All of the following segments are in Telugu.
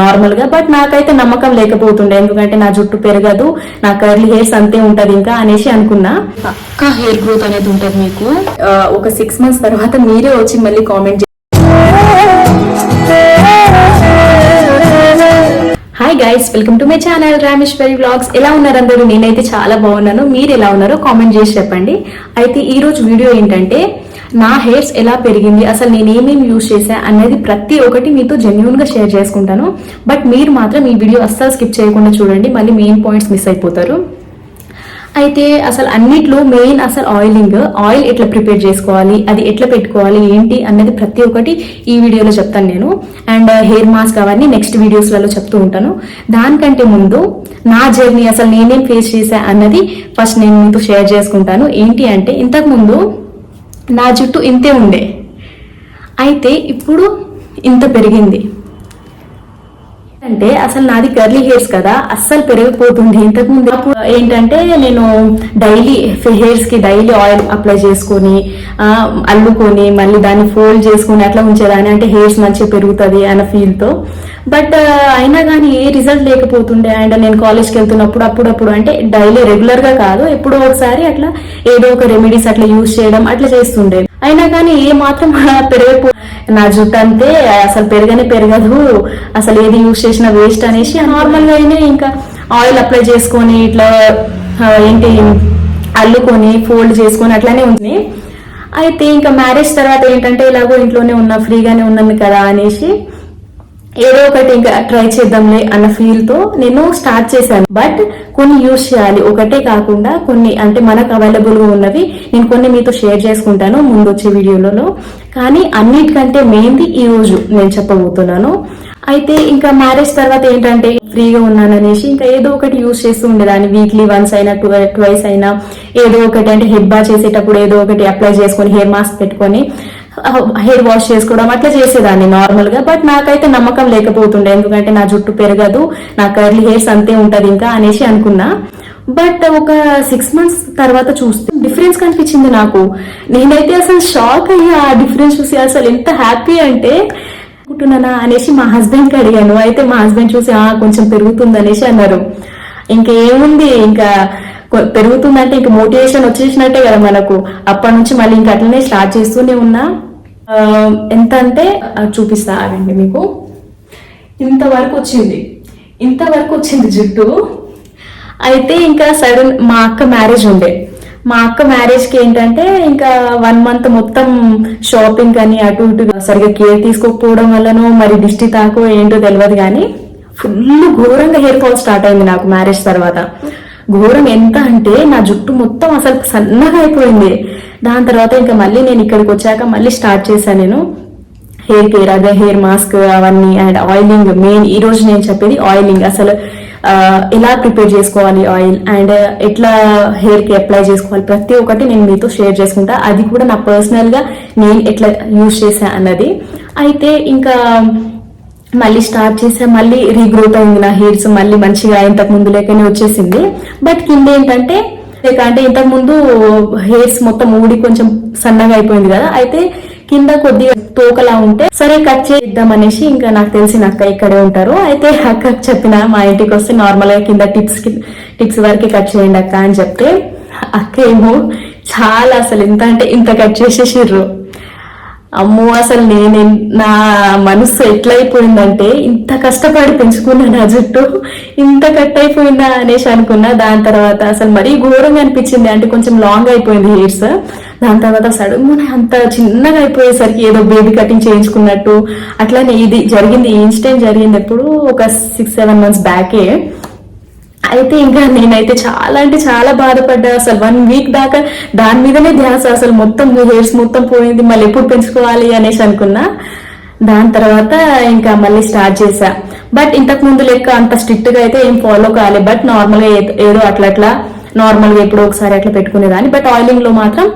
నార్మల్గా బట్ నాకైతే నమ్మకం లేకపోతుండే. ఎందుకంటే నా జుట్టు పెరగదు నా కర్లీ హెయిర్స్ అంతే ఉంటది ఇంకా అనేసి అనుకున్నా. పక్కా హెయిర్ గ్రోత్ అనేది ఉంటది మీకు? ఒక సిక్స్ మంత్స్ తర్వాత మీరే వచ్చి మళ్ళీ comment hi guys welcome to my channel Rameshwari vlogs ఎలా ఉన్నారు అందరూ? నేనైతే చాలా బాగున్నాను. మీరు ఎలా ఉన్నారో కామెంట్ చేసి చెప్పండి. అయితే ఈ రోజు వీడియో ఏంటంటే నా హెయిర్స్ ఎలా పెరిగింది అసలు నేను ఏమేమి యూజ్ చేశా అనేది ప్రతి ఒక్కటి మీతో జెన్యున్గా షేర్ చేసుకుంటాను. బట్ మీరు మాత్రం ఈ వీడియో అస్సలు స్కిప్ చేయకుండా చూడండి మళ్ళీ మెయిన్ పాయింట్స్ మిస్ అయిపోతారు. అయితే అసలు అన్నిట్లో మెయిన్ అసలు ఆయిలింగ్ ఆయిల్ ఎట్లా ప్రిపేర్ చేసుకోవాలి అది ఎట్లా పెట్టుకోవాలి ఏంటి అన్నది ప్రతి ఒక్కటి ఈ వీడియోలో చెప్తాను నేను. అండ్ హెయిర్ మాస్క్ అవన్నీ నెక్స్ట్ వీడియోస్లలో చెప్తూ ఉంటాను. దానికంటే ముందు నా జర్నీ అసలు నేనేం ఫేస్ చేశా అన్నది ఫస్ట్ నేను మీతో షేర్ చేసుకుంటాను. ఏంటి అంటే ఇంతకుముందు నా జుట్టు ఇంతే ఉండే. అయితే ఇప్పుడు ఇంత పెరిగింది. అంటే అసలు నాది కర్లీ హెయిర్స్ కదా అస్సలు పెరిగిపోతుంది. ఇంతకు ముందు ఏంటంటే నేను డైలీ హెయిర్స్కి డైలీ ఆయిల్ అప్లై చేసుకొని అల్లుకొని మళ్ళీ దాన్ని ఫోల్డ్ చేసుకొని అట్లా ఉంచేదాన్ని అంటే హెయిర్స్ మంచిగా పెరుగుతుంది అన్న ఫీల్తో బట్ అయినా కానీ ఏ రిజల్ట్ లేకపోతుండే అండ్ నేను కాలేజ్కి వెళ్తున్నప్పుడు అప్పుడప్పుడు అంటే డైలీ రెగ్యులర్గా కాదు ఎప్పుడో ఒకసారి అట్లా ఏదో ఒక రెమెడీస్ అట్లా యూజ్ చేయడం అట్లా చేస్తుండేది అయినా కానీ ఏ మాత్రం పెరగపో నా జుట్టు అంతే అసలు పెరగనే పెరగదు అసలు ఏది యూజ్ చేసినా వేస్ట్ అనేసి నార్మల్గా అయినా ఇంకా ఆయిల్ అప్లై చేసుకొని ఇట్లా ఏంటి అల్లుకొని ఫోల్డ్ చేసుకొని అట్లానే ఉంది అయితే ఇంకా మ్యారేజ్ తర్వాత ఏంటంటే ఇలాగో ఇంట్లోనే ఉన్నా ఫ్రీగానే ఉన్నాను కదా అనేసి ఏదో ఒకటి ఇంకా ట్రై చేద్దాంలే అన్న ఫీల్తో నేను స్టార్ట్ చేశాను. బట్ కొన్ని యూజ్ చేయాలి. ఒకటే కాకుండా కొన్ని అంటే మనకు అవైలబుల్గా ఉన్నవి నేను కొన్ని మీతో షేర్ చేసుకుంటాను ముందు వచ్చే వీడియోలలో. కానీ అన్నిటికంటే మెయిన్ది ఈ రోజు నేను చెప్పబోతున్నాను. అయితే ఇంకా మ్యారేజ్ తర్వాత ఏంటంటే ఫ్రీగా ఉన్నాననేసి ఇంకా ఏదో ఒకటి యూజ్ చేస్తూ ఉండేదాన్ని. వీక్లీ వన్స్ అయినా టూ ట్వైస్ అయినా ఏదో ఒకటి అంటే హెడ్ బా చేసేటప్పుడు ఏదో ఒకటి అప్లై చేసుకొని హెయిర్ మాస్క్ పెట్టుకొని హెయిర్ వాష్ చేసుకోవడం అట్లా చేసేదాన్ని నార్మల్గా. బట్ నాకైతే నమ్మకం లేకపోతుండే. ఎందుకంటే నా జుట్టు పెరగదు నా కర్లీ హెయిర్స్ అంతే ఉంటది ఇంకా అనేసి అనుకున్నా. బట్ ఒక సిక్స్ మంత్స్ తర్వాత చూస్తే డిఫరెన్స్ కనిపించింది నాకు. నేనైతే అసలు షాక్ అయ్యి ఆ డిఫరెన్స్ చూసి అసలు ఎంత హ్యాపీ అంటే అనుకుంటున్నానా అనేసి మా హస్బెండ్కి అడిగాను. అయితే మా హస్బెండ్ చూసి ఆ కొంచెం పెరుగుతుంది అనేసి అన్నారు. ఇంకేముంది? ఇంకా పెరుగుతుందంటే ఇంకా మోటివేషన్ వచ్చేసినట్టే కదా మనకు. అప్పటి నుంచి మళ్ళీ ఇంకా అట్లనే స్టార్ట్ చేస్తూనే ఉన్నా. ఎంత అంటే చూపిస్తా ఆగండి మీకు. ఇంతవరకు వచ్చింది. ఇంతవరకు వచ్చింది జుట్టు. అయితే ఇంకా సడన్ మా అక్క మ్యారేజ్ ఉండే. మా అక్క మ్యారేజ్కి ఏంటంటే ఇంకా వన్ మంత్ మొత్తం షాపింగ్ అని అటు ఇటు సరిగా కేర్ తీసుకోకపోవడం వల్లనో మరి దిష్టి తాకో ఏంటో తెలియదు కానీ ఫుల్ ఘోరంగా హెయిర్ ఫాల్ స్టార్ట్ అయింది నాకు మ్యారేజ్ తర్వాత. ఘోరం ఎంత అంటే నా జుట్టు మొత్తం అసలు సన్నగా అయిపోయింది. దాని తర్వాత ఇంకా మళ్ళీ నేను ఇక్కడికి వచ్చాక మళ్ళీ స్టార్ట్ చేశాను నేను. హెయిర్ కేర్ అదే హెయిర్ మాస్క్ అవన్నీ అండ్ ఆయిలింగ్ మెయిన్ ఈ రోజు నేను చెప్పేది ఆయిలింగ్ అసలు ఎలా ప్రిపేర్ చేసుకోవాలి ఆయిల్ అండ్ ఎట్లా హెయిర్కి అప్లై చేసుకోవాలి ప్రతి ఒక్కటి నేను మీతో షేర్ చేసుకుంటా. అది కూడా నా పర్సనల్గా నేను ఎట్లా యూజ్ చేశా అన్నది. అయితే ఇంకా మళ్ళీ స్టార్ట్ చేసా మళ్ళీ రీగ్రోత్ అయింది నా హెయిర్స్ మళ్ళీ మంచిగా ఇంతకు ముందు లేకనే వచ్చేసింది. బట్ కింద ఏంటంటే లేక అంటే ఇంతకు ముందు హెయిర్స్ మొత్తం ఊడి కొంచెం సన్నగా అయిపోయింది కదా. అయితే కింద కొద్దిగా తోకలా ఉంటే సరే కట్ చేద్దాం అనేసి ఇంకా నాకు తెలిసిన అక్క ఇక్కడే ఉంటారు. అయితే అక్కకి చెప్పిన మా ఇంటికి వస్తే నార్మల్గా కింద టిప్స్ టిప్స్ వరకే కట్ చేయండి అక్క అని చెప్తే అక్క ఏమో చాలా అసలు ఎంత అంటే ఇంత కట్ చేసేసిర్రు. అమ్మో అసలు నేను నా మనసు ఎట్లయిపోయిందంటే ఇంత కష్టపడి పెంచుకున్నా నా జుట్టు ఇంత కట్ అయిపోయిందా అనేసి అనుకున్నా. దాని తర్వాత అసలు మరీ ఘోరంగా అనిపించింది. అంటే కొంచెం లాంగ్ అయిపోయింది హెయిర్స్. దాని తర్వాత సడన్ అంత చిన్నగా అయిపోయేసరికి ఏదో బేబీ కటింగ్ చేయించుకున్నట్టు. అట్లానే ఇది జరిగింది ఈ ఇన్సిడెంట్ జరిగింది ఎప్పుడు ఒక సిక్స్ సెవెన్ మంత్స్ బ్యాకే అయితే ఇంకా నేనైతే చాలా అంటే చాలా బాధపడ్డా. అసలు వన్ వీక్ దాకా దాని మీదనే ధ్యాస. అసలు మొత్తం హెయిర్స్ మొత్తం పోయింది. మళ్ళీ ఎప్పుడు పెంచుకోవాలి అనేసి అనుకున్నా. దాని తర్వాత ఇంకా మళ్ళీ స్టార్ట్ చేశా. బట్ ఇంతకు ముందు లెక్క అంత స్ట్రిక్ట్గా అయితే ఏం ఫాలో కాలే. బట్ నార్మల్గా ఏదో- ఏదో అట్లా అట్లా నార్మల్గా ఎప్పుడో ఒకసారి అట్లా పెట్టుకునేదాన్ని. బట్ ఆయిలింగ్లో మాత్రం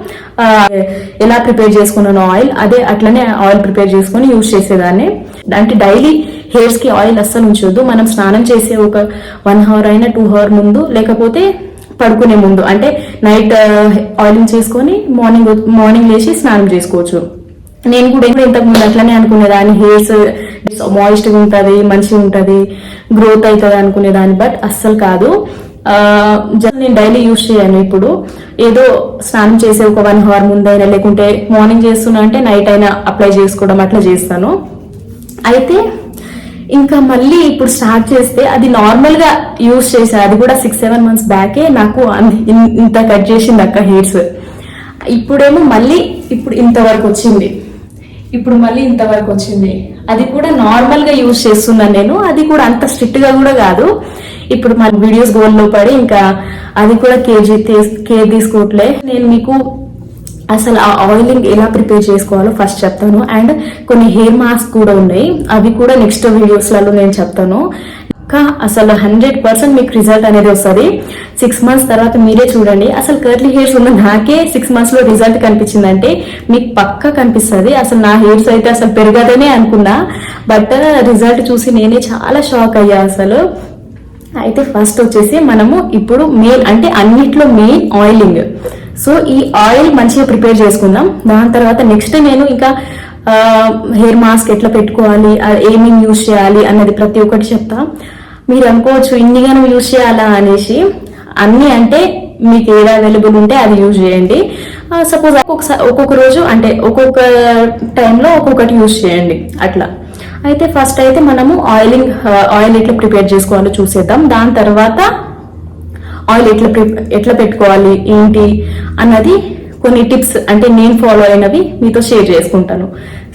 ఎలా ప్రిపేర్ చేసుకున్నాను ఆయిల్ అదే అట్లనే ఆయిల్ ప్రిపేర్ చేసుకుని యూజ్ చేసేదాన్ని. అంటే డైలీ హెయిర్స్కి ఆయిల్ అస్సలు ఉంచొద్దు. మనం స్నానం చేసే ఒక వన్ అవర్ అయినా టూ అవర్ ముందు లేకపోతే పడుకునే ముందు. అంటే నైట్ ఆయిలింగ్ చేసుకొని మార్నింగ్ మార్నింగ్ లేచి స్నానం చేసుకోవచ్చు. నేను కూడా ఇంతకు ముందు అట్లనే అనుకునేదాన్ని. హెయిర్స్ మాయిస్ట్గా ఉంటుంది మంచిగా ఉంటుంది గ్రోత్ అవుతుంది అనుకునేదాన్ని. బట్ అస్సలు కాదు. నేను డైలీ యూజ్ చేయను ఇప్పుడు. ఏదో స్నానం చేసే ఒక వన్ అవర్ ముందైనా లేకుంటే మార్నింగ్ చేస్తున్నా అంటే నైట్ అయినా అప్లై చేసుకోవడం అట్లా చేస్తాను. అయితే ఇంకా మళ్ళీ ఇప్పుడు స్టార్ట్ చేస్తే అది నార్మల్గా యూజ్ చేశాను అది కూడా సిక్స్ సెవెన్ మంత్స్ బ్యాకే నాకు అన్- ఇన్- ఇంత కట్ చేసింది అక్క హెయిర్స్. ఇప్పుడేమో మళ్ళీ ఇప్పుడు ఇంతవరకు వచ్చింది. ఇప్పుడు మళ్ళీ ఇంతవరకు వచ్చింది. అది కూడా నార్మల్గా యూజ్ చేస్తున్నాను నేను. అది కూడా అంత స్ట్రిక్ట్గా కూడా కాదు. ఇప్పుడు మన వీడియోస్ గోల్లో పడి ఇంకా అది కూడా కేజీ కేర్ తీసుకోవట్లే నేను మీకు అసలు ఆ ఆయిలింగ్ ఎలా ప్రిపేర్ చేసుకోవాలో ఫస్ట్ చెప్తాను. అండ్ కొన్ని హెయిర్ మాస్క్ కూడా ఉన్నాయి. అవి కూడా నెక్స్ట్ వీడియోస్లలో నేను చెప్తాను. ఇంకా అసలు హండ్రెడ్ పర్సెంట్ మీకు రిజల్ట్ అనేది వస్తుంది. సిక్స్ మంత్స్ తర్వాత మీరే చూడండి. అసలు కర్లీ హెయిర్స్ ఉన్న నాకే సిక్స్ మంత్స్లో రిజల్ట్ కనిపించిందంటే మీకు పక్క కనిపిస్తుంది. అసలు నా హెయిర్స్ అయితే అసలు పెరగదనే అనుకున్నా. బట్ రిజల్ట్ చూసి నేనే చాలా షాక్ అయ్యా అసలు. అయితే ఫస్ట్ వచ్చేసి మనము ఇప్పుడు మెయిన్ అంటే అన్నిట్లో మెయిన్ ఆయిలింగ్ సో ఈ ఆయిల్ మంచిగా ప్రిపేర్ చేసుకుందాం. దాని తర్వాత నెక్స్ట్ నేను ఇంకా హెయిర్ మాస్క్ ఎట్లా పెట్టుకోవాలి ఏమేమి యూజ్ చేయాలి అన్నది ప్రతి ఒక్కటి చెప్తా. మీరు అనుకోవచ్చు ఇన్నిగానం యూజ్ చేయాలా అనేసి. అన్ని అంటే మీకు ఏది అవైలబుల్ ఉంటే అది యూజ్ చేయండి. సపోజ్ ఒక్కొక్కసారి ఒక్కొక్క రోజు అంటే ఒక్కొక్క టైంలో ఒక్కొక్కటి యూజ్ చేయండి. అట్లా. అయితే ఫస్ట్ అయితే మనము ఆయిలింగ్ ఆయిల్ uh, ఎట్లా ప్రిపేర్ చేసుకోవాలో చూసేద్దాం. దాని తర్వాత ఆయిల్ ఎట్లా ప్రిప- ఎట్లా పెట్టుకోవాలి ఏంటి అన్నది కొన్ని టిప్స్ అంటే నేను ఫాలో అయినవి మీతో షేర్ చేసుకుంటాను.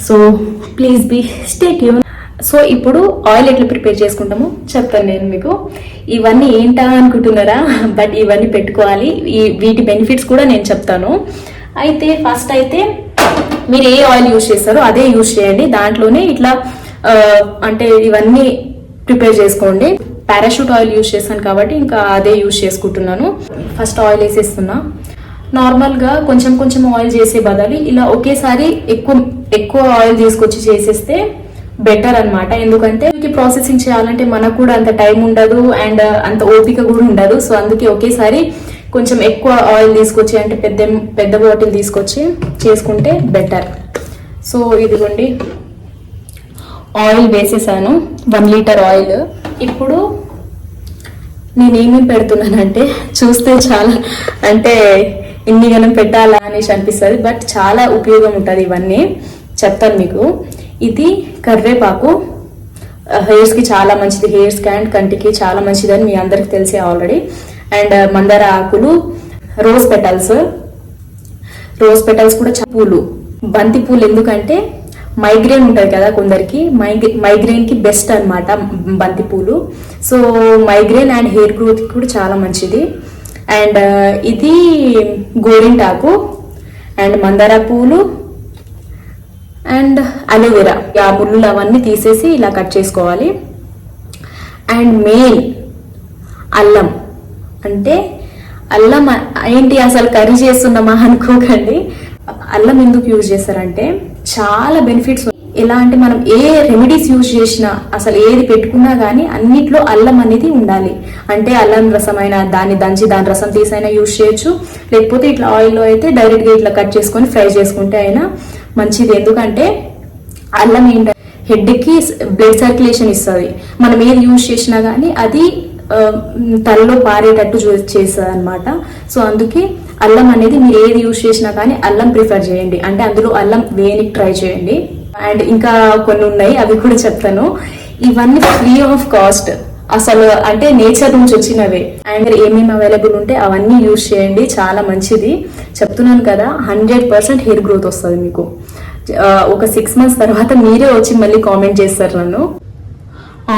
సో ప్లీజ్ బీ స్టేట్ యూన్ సో ఇప్పుడు ఆయిల్ ఎట్లా ప్రిపేర్ చేసుకుంటామో చెప్తాను నేను మీకు. ఇవన్నీ ఏంటా అనుకుంటున్నారా? బట్ ఇవన్నీ పెట్టుకోవాలి. ఈ వీటి బెనిఫిట్స్ కూడా నేను చెప్తాను. అయితే ఫస్ట్ అయితే మీరు ఏ ఆయిల్ యూజ్ చేస్తారో అదే యూజ్ చేయండి. దాంట్లోనే ఇట్లా అంటే ఇవన్నీ ప్రిపేర్ చేసుకోండి. పారాషూట్ ఆయిల్ యూజ్ చేస్తాను కాబట్టి ఇంకా అదే యూజ్ చేసుకుంటున్నాను. ఫస్ట్ ఆయిల్ వేసేస్తున్నా. నార్మల్గా కొంచెం కొంచెం ఆయిల్ చేసే బదులు ఇలా ఒకేసారి ఎక్కువ ఎక్కువ ఆయిల్ తీసుకొచ్చి చేసేస్తే బెటర్ అన్నమాట. ఎందుకంటే వీటికి ప్రాసెసింగ్ చేయాలంటే మనకు కూడా అంత టైం ఉండదు అండ్ అంత ఓపిక కూడా ఉండదు. సో అందుకే ఒకేసారి కొంచెం ఎక్కువ ఆయిల్ తీసుకొచ్చి అంటే పెద్ద పెద్ద బాటిల్ తీసుకొచ్చి చేసుకుంటే బెటర్ సో ఇదిగోండి. ఆయిల్ వేసేసాను. వన్ లీటర్ ఆయిల్ ఇప్పుడు నేను ఏమేమి పెడుతున్నానంటే చూస్తే చాలా అంటే ఇన్ని గనం పెట్టాలా అనేసి అనిపిస్తుంది బట్ చాలా ఉపయోగం ఉంటుంది ఇవన్నీ. చెప్తాను మీకు. ఇది కరివేపాకు హెయిర్స్కి చాలా మంచిది. హెయిర్స్కి అండ్ కంటికి చాలా మంచిదని మీ అందరికి తెలిసే ఆల్రెడీ అండ్ uh, మందార ఆకులు రోజ్ పెటల్స్ రోజ్ పెటల్స్ కూడా పూలు. బంతి పూలు ఎందుకంటే మైగ్రేన్ ఉంటుంది కదా కొందరికి. మైగ్రే మైగ్రేన్కి బెస్ట్ అనమాట బంతి పూలు. సో మైగ్రేన్ అండ్ హెయిర్ గ్రోత్కి కూడా చాలా మంచిది. అండ్ uh, ఇది గోరింటాకు అండ్ మందార పూలు అండ్ అలోవెరా. ఆ ముళ్ళు అవన్నీ తీసేసి ఇలా కట్ చేసుకోవాలి. అండ్ మెయిన్ అల్లం. అంటే అల్లం ఏంటి అసలు కర్రీ చేస్తున్నామా అనుకోకండి. అల్లం ఎందుకు యూజ్ చేస్తారంటే చాలా బెనిఫిట్స్ ఎలా అంటే మనం ఏ రెమెడీస్ యూజ్ చేసినా అసలు ఏది పెట్టుకున్నా కానీ అన్నిట్లో అల్లం అనేది ఉండాలి. అంటే అల్లం రసం అయినా దాన్ని దంచి దాని రసం తీసైనా యూజ్ చేయొచ్చు. లేకపోతే ఇట్లా ఆయిల్లో అయితే డైరెక్ట్గా ఇట్లా కట్ చేసుకొని ఫ్రై చేసుకుంటే అయినా మంచిది. ఎందుకంటే అల్లం ఏంటంటే హెడ్కి బ్లడ్ సర్క్యులేషన్ ఇస్తుంది. మనం ఏది యూజ్ చేసినా కానీ అది తలలో పారేటట్టు చేస్తుంది అనమాట సో అందుకే అల్లం అనేది మీరు ఏది యూజ్ చేసినా కానీ అల్లం ప్రిఫర్ చేయండి. అంటే అందులో అల్లం వేయనికి ట్రై చేయండి. అండ్ ఇంకా కొన్ని ఉన్నాయి అవి కూడా చెప్తాను. ఇవన్నీ ఫ్రీ ఆఫ్ కాస్ట్ అసలు అంటే నేచర్ నుంచి వచ్చినవే. అండ్ ఏమేమి అవైలబుల్ ఉంటే అవన్నీ యూజ్ చేయండి. చాలా మంచిది. చెప్తున్నాను కదా హండ్రెడ్ పర్సెంట్ హెయిర్ గ్రోత్ వస్తుంది మీకు. ఒక సిక్స్ మంత్స్ తర్వాత మీరే వచ్చి మళ్ళీ కామెంట్ చేస్తారు నన్ను.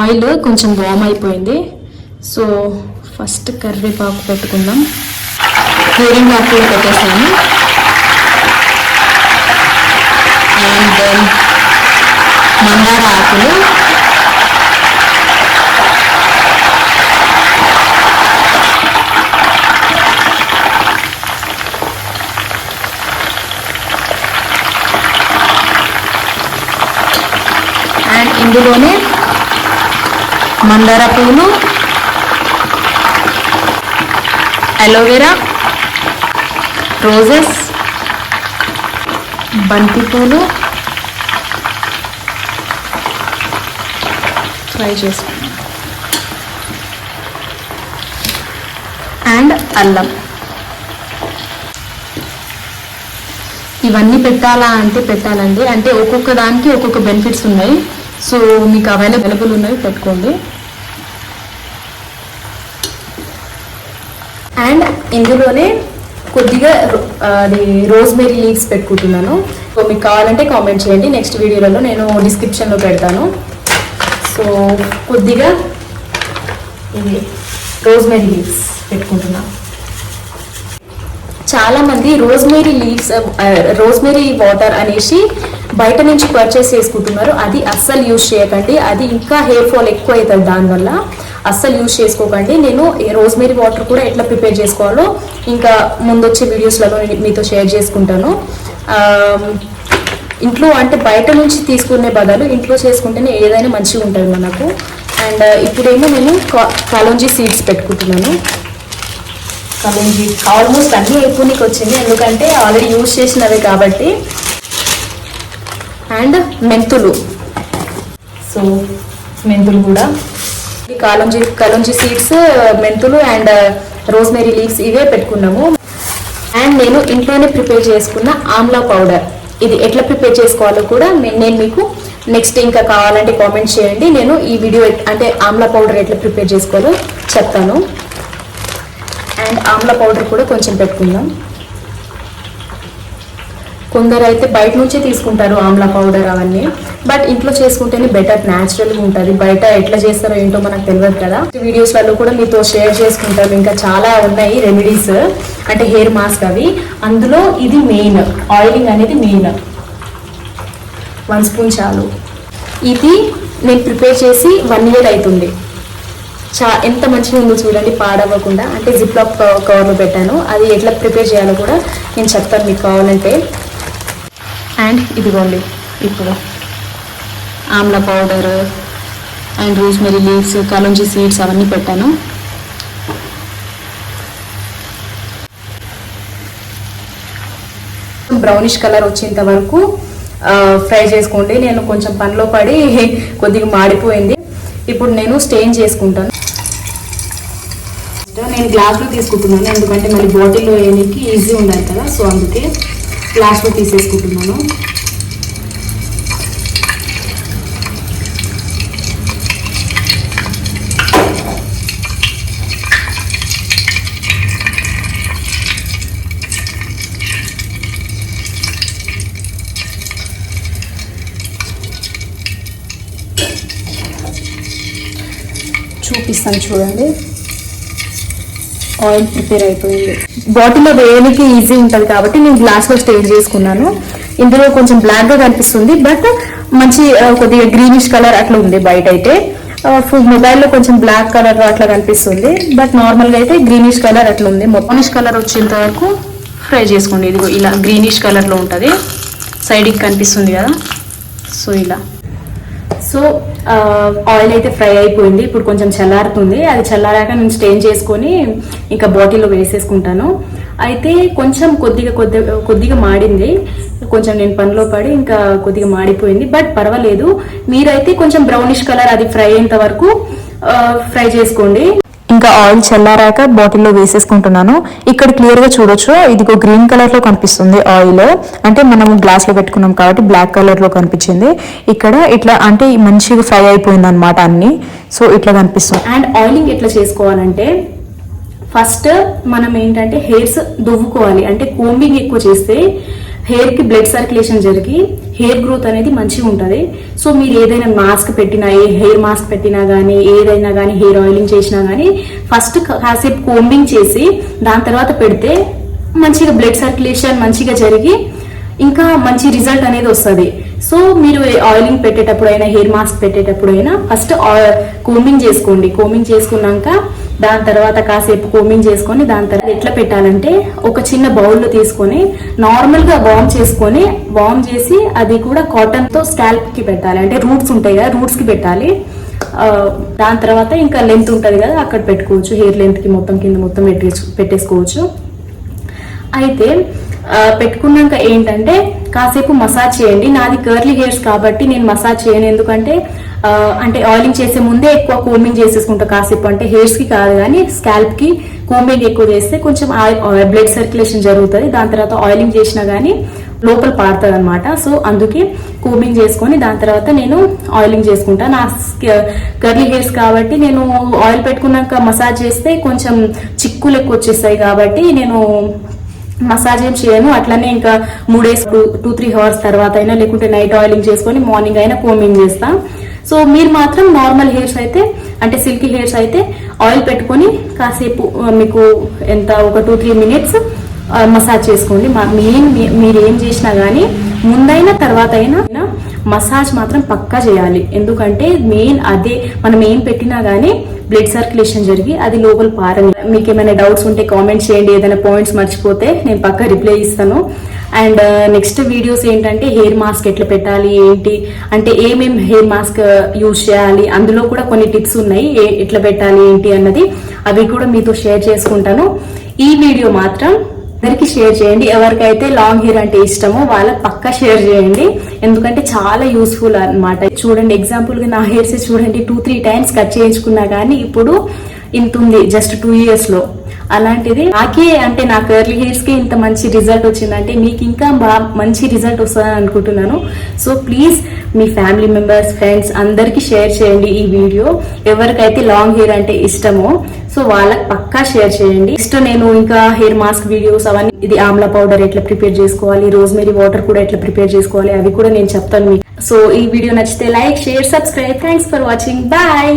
ఆయిల్ కొంచెం వామ్ అయిపోయింది. సో ఫస్ట్ కరివేపాకు పెట్టుకుందాం. హెయిరింగ్ ఆకు పెట్టేసాను అండ్ దెన్ మందార ఆకులు అండ్ ఇందులోనే మందార పూలు అలోవెరా రోజెస్ బంతిపూలు ఫ్రై చేసుకుందాం అండ్ అల్లం. ఇవన్నీ పెట్టాలా అంటే పెట్టాలండి. అంటే ఒక్కొక్క దానికి ఒక్కొక్క బెనిఫిట్స్ ఉన్నాయి. సో మీకు అవైలబుల్ ఉన్నాయి పెట్టుకోండి అండ్ ఇందులోనే కొద్దిగా రో- అది రోజ్మెరీ లీవ్స్ పెట్టుకుంటున్నాను. సో మీకు కావాలంటే కామెంట్ చేయండి. నెక్స్ట్ వీడియోలలో నేను డిస్క్రిప్షన్లో పెడతాను. సో కొద్దిగా ఇది రోజ్మెరీ లీవ్స్ పెట్టుకుంటున్నాను చాలామంది రోజ్మెరీ లీవ్స్ రోజ్మెరీ వాటర్ అనేసి బయట నుంచి పర్చేస్ చేసుకుంటున్నారు. అది అస్సలు యూజ్ చేయకండి. అది ఇంకా హెయిర్ ఫాల్ ఎక్కువ అవుతుంది దానివల్ల. అస్సలు యూజ్ చేసుకోకండి. నేను రోజ్మేరీ వాటర్ కూడా ఎట్లా ప్రిపేర్ చేసుకోవాలో ఇంకా ముందొచ్చే వీడియోస్లలో మీతో షేర్ చేసుకుంటాను. ఇంట్లో అంటే బయట నుంచి తీసుకునే బదులు ఇంట్లో చేసుకుంటేనే ఏదైనా మంచిగా ఉంటుంది మనకు. అండ్ ఇప్పుడేమో నేను కా- సీడ్స్ పెట్టుకుంటున్నాను. కలుంజి ఆల్మోస్ట్ అన్నీ అయిపోయినకి వచ్చింది. ఎందుకంటే ఆల్రెడీ యూజ్ చేసినవే కాబట్టి. అండ్ మెంతులు. సో మెంతులు కూడా కాలంజీ కలంజీ సీడ్స్ మెంతులు అండ్ uh, రోజ్మెరీ లీవ్స్ ఇవే పెట్టుకున్నాము. అండ్ నేను ఇంట్లోనే ప్రిపేర్ చేసుకున్న ఆమ్లా పౌడర్. ఇది ఎట్లా ప్రిపేర్ చేసుకోవాలో కూడా నేను మీకు నెక్స్ట్ ఇంకా కావాలంటే కామెంట్ చేయండి. నేను ఈ వీడియో అంటే ఆమ్లా పౌడర్ ఎట్లా ప్రిపేర్ చేసుకోవాలో చెప్తాను. అండ్ ఆమ్ల పౌడర్ కూడా కొంచెం పెట్టుకుందాం. కొందరు అయితే బయట నుంచే తీసుకుంటారు ఆమ్లా పౌడర్ అవన్నీ. బట్ ఇంట్లో చేసుకుంటేనే బెటర్ న్యాచురల్గా ఉంటుంది. బయట ఎట్లా చేస్తారో ఏంటో మనకు తెలియదు కదా. వీడియోస్లలో కూడా మీతో షేర్ చేసుకుంటారు ఇంకా చాలా ఉన్నాయి రెమెడీస్ అంటే హెయిర్ మాస్క్ అవి. అందులో ఇది మెయిన్ ఆయిలింగ్ అనేది మెయిన్ వన్ స్పూన్ చాలు. ఇది నేను ప్రిపేర్ చేసి వన్ ఇయర్ అవుతుంది. చా ఎంత మంచిగా ఉందో చూడండి పాడవ్వకుండా. అంటే జిప్ కవర్లో uh, పెట్టాను. అది ఎట్లా ప్రిపేర్ చేయాలో కూడా నేను చెప్తాను మీకు కావాలంటే. అండ్ ఇదిగోండి ఇప్పుడు. Amla powder and rosemary leaves kalonji seeds అవన్నీ పెట్టాను. బ్రౌనిష్ కలర్ వచ్చేంత వరకు ఫ్రై చేసుకోండి. నేను కొంచెం పనిలో పడి కొద్దిగా మాడిపోయింది. ఇప్పుడు నేను స్టెయిన్ చేసుకుంటాను. నేను గ్లాస్లో తీసుకుంటున్నాను. ఎందుకంటే మళ్ళీ బాటిల్లో వేయడానికి ఈజీ ఉండాలి కదా. సో అందుకే గ్లాస్లో తీసేసుకుంటున్నాను. చూపిస్తాను చూడండి. ఆయిల్ ప్రిపేర్ అయిపోయింది. బాటిల్లో వేయడానికి ఈజీ ఉంటుంది కాబట్టి నేను గ్లాస్లో స్టేజ్ చేసుకున్నాను. ఇందులో కొంచెం బ్లాక్గా కనిపిస్తుంది. బట్ మంచి కొద్దిగా గ్రీనిష్ కలర్ అట్లా ఉంది బయట అయితే. మొబైల్లో కొంచెం బ్లాక్ కలర్ అట్లా కనిపిస్తుంది. బట్ నార్మల్గా అయితే గ్రీనిష్ కలర్ అట్లా ఉంది. మొత్తానిష్ కలర్ వచ్చేంత వరకు ఫ్రై చేసుకోండి. ఇదిగో ఇలా గ్రీనిష్ కలర్లో ఉంటుంది. సైడ్కి కనిపిస్తుంది కదా. సో ఇలా. సో ఆయిల్ అయితే ఫ్రై అయిపోయింది. ఇప్పుడు కొంచెం చల్లారుతుంది. అది చల్లారాక నేను స్టెయిన్ చేసుకొని ఇంకా బాటిల్లో వేసేసుకుంటాను. అయితే కొంచెం కొద్దిగా కొద్దిగా కొద్దిగా మాడింది. కొంచెం నేను పనిలో పడి ఇంకా కొద్దిగా మాడిపోయింది. బట్ పర్వాలేదు. మీరైతే కొంచెం బ్రౌనిష్ కలర్ అది ఫ్రై అయ్యేంత వరకు ఫ్రై చేసుకోండి. ఇంకా ఆయిల్ చల్లారాక బాటిల్లో వేసేసుకుంటున్నాను. ఇక్కడ క్లియర్గా చూడొచ్చు. ఇదిగో గ్రీన్ కలర్లో కనిపిస్తుంది ఆయిల్. అంటే మనం గ్లాస్లో పెట్టుకున్నాం కాబట్టి బ్లాక్ కలర్లో కనిపించింది. ఇక్కడ ఇట్లా అంటే మంచిగా ఫ్రై అయిపోయింది అనమాట అన్ని. సో ఇట్లా కనిపిస్తుంది. అండ్ ఆయిలింగ్ ఎట్లా చేసుకోవాలంటే ఫస్ట్ మనం ఏంటంటే హెయిర్స్ దువ్వుకోవాలి. అంటే కోంబింగ్ ఎక్కువ చేస్తే హెయిర్కి బ్లడ్ సర్క్యులేషన్ జరిగి హెయిర్ గ్రోత్ అనేది మంచిగా ఉంటుంది. సో మీరు ఏదైనా మాస్క్ పెట్టినా ఏ హెయిర్ మాస్క్ పెట్టినా కానీ ఏదైనా కానీ హెయిర్ ఆయిలింగ్ చేసినా కానీ ఫస్ట్ కాసేపు కోంబింగ్ చేసి దాని తర్వాత పెడితే మంచిగా బ్లడ్ సర్క్యులేషన్ మంచిగా జరిగి ఇంకా మంచి రిజల్ట్ అనేది వస్తుంది. సో మీరు ఆయిలింగ్ పెట్టేటప్పుడు అయినా హెయిర్ మాస్క్ పెట్టేటప్పుడు అయినా ఫస్ట్ కోమింగ్ చేసుకోండి. కోమింగ్ చేసుకున్నాక దాని తర్వాత కాసేపు కోమింగ్ చేసుకొని దాని తర్వాత ఎట్లా పెట్టాలంటే ఒక చిన్న బౌల్లో తీసుకొని నార్మల్గా వామ్ వార్మ్ చేసుకొని వార్మ్ చేసి అది కూడా కాటన్తో స్కాల్ప్కి పెట్టాలి. అంటే రూట్స్ ఉంటాయి కదా రూట్స్కి పెట్టాలి. దాని తర్వాత ఇంకా లెంత్ ఉంటుంది కదా అక్కడ పెట్టుకోవచ్చు. హెయిర్ లెంత్కి మొత్తం కింద మొత్తం పెట్టే పెట్టేసుకోవచ్చు. అయితే పెట్టుకున్నాక ఏంటంటే కాసేపు మసాజ్ చేయండి. నాది కర్లీ హెయిర్స్ కాబట్టి నేను మసాజ్ చేయను. ఎందుకంటే అంటే ఆయిలింగ్ చేసే ముందే ఎక్కువ కూమింగ్ చేసేసుకుంటా కాసేపు. అంటే హెయిర్స్కి కాదు కానీ స్కాల్ప్కి ఎక్కువ చేస్తే కొంచెం బ్లడ్ సర్క్యులేషన్ జరుగుతుంది. దాని తర్వాత ఆయిలింగ్ చేసినా గానీ లోపల పారుతుంది అనమాట సో అందుకే కూమింగ్ చేసుకొని దాని తర్వాత నేను ఆయిలింగ్ చేసుకుంటా. నా కర్లీ హెయిర్స్ కాబట్టి నేను ఆయిల్ పెట్టుకున్నాక మసాజ్ చేస్తే కొంచెం చిక్కులు ఎక్కువ వచ్చేస్తాయి కాబట్టి నేను మసాజ్ ఏం చేయను. అట్లనే ఇంకా మూడు డేస్ టూ త్రీ అవర్స్ తర్వాత అయినా లేకుంటే నైట్ ఆయిలింగ్ చేసుకొని మార్నింగ్ అయినా కోమింగ్ చేస్తా. సో మీరు మాత్రం నార్మల్ హెయిర్స్ అయితే అంటే సిల్కీ హెయిర్స్ అయితే ఆయిల్ పెట్టుకొని కాసేపు మీకు ఎంత ఒక టూ త్రీ మినిట్స్ మసాజ్ చేసుకోండి. మా మెయిన్ మీరు ఏం చేసినా గానీ ముందైనా తర్వాత అయినా మసాజ్ మాత్రం పక్కా చేయాలి. ఎందుకంటే మెయిన్ అదే మనం ఏం పెట్టినా గానీ బ్లడ్ సర్క్యులేషన్ జరిగి అది లోపల పారని. మీకు ఏమైనా డౌట్స్ ఉంటే కామెంట్ చేయండి. ఏదైనా పాయింట్స్ మర్చిపోతే నేను పక్కా రిప్లై ఇస్తాను. అండ్ నెక్స్ట్ వీడియోస్ ఏంటంటే హెయిర్ మాస్క్ ఎట్లా పెట్టాలి ఏంటి అంటే ఏమేం హెయిర్ మాస్క్ యూజ్ చేయాలి అందులో కూడా కొన్ని టిప్స్ ఉన్నాయి. ఏ- ఎట్లా పెట్టాలి ఏంటి అన్నది అవి కూడా మీతో షేర్ చేసుకుంటాను. ఈ వీడియో మాత్రం అందరికీ షేర్ చేయండి. ఎవరికైతే లాంగ్ హెయిర్ అంటే ఇష్టమో వాళ్ళకి పక్కా షేర్ చేయండి. ఎందుకంటే చాలా యూస్ఫుల్ అన్నమాట. చూడండి ఎగ్జాంపుల్గా నా హెయిర్స్ చూడండి టూ త్రీ టైమ్స్ కట్ చేయించుకున్నా కానీ ఇప్పుడు ఇంత ఉంది జస్ట్ టూ ఇయర్స్లో అలాంటిది. నాకే అంటే నా కర్లీ హెయిర్స్కి ఇంత మంచి రిజల్ట్ వచ్చిందంటే మీకు ఇంకా బాగా మంచి రిజల్ట్ వస్తుందని అనుకుంటున్నాను. సో ప్లీజ్ మీ ఫ్యామిలీ మెంబర్స్ ఫ్రెండ్స్ అందరికి షేర్ చేయండి ఈ వీడియో ఎవరికైతే లాంగ్ హెయిర్ అంటే ఇష్టమో సో వాళ్ళకి పక్కా షేర్ చేయండి. నెక్స్ట్ నేను ఇంకా హెయిర్ మాస్క్ వీడియోస్ అవన్నీ ఇది ఆమ్లా పౌడర్ ఎట్లా ప్రిపేర్ చేసుకోవాలి రోజ్మెరీ వాటర్ కూడా ఎట్లా ప్రిపేర్ చేసుకోవాలి అవి కూడా నేను చెప్తాను మీకు. సో ఈ వీడియో నచ్చితే like share subscribe thanks for watching bye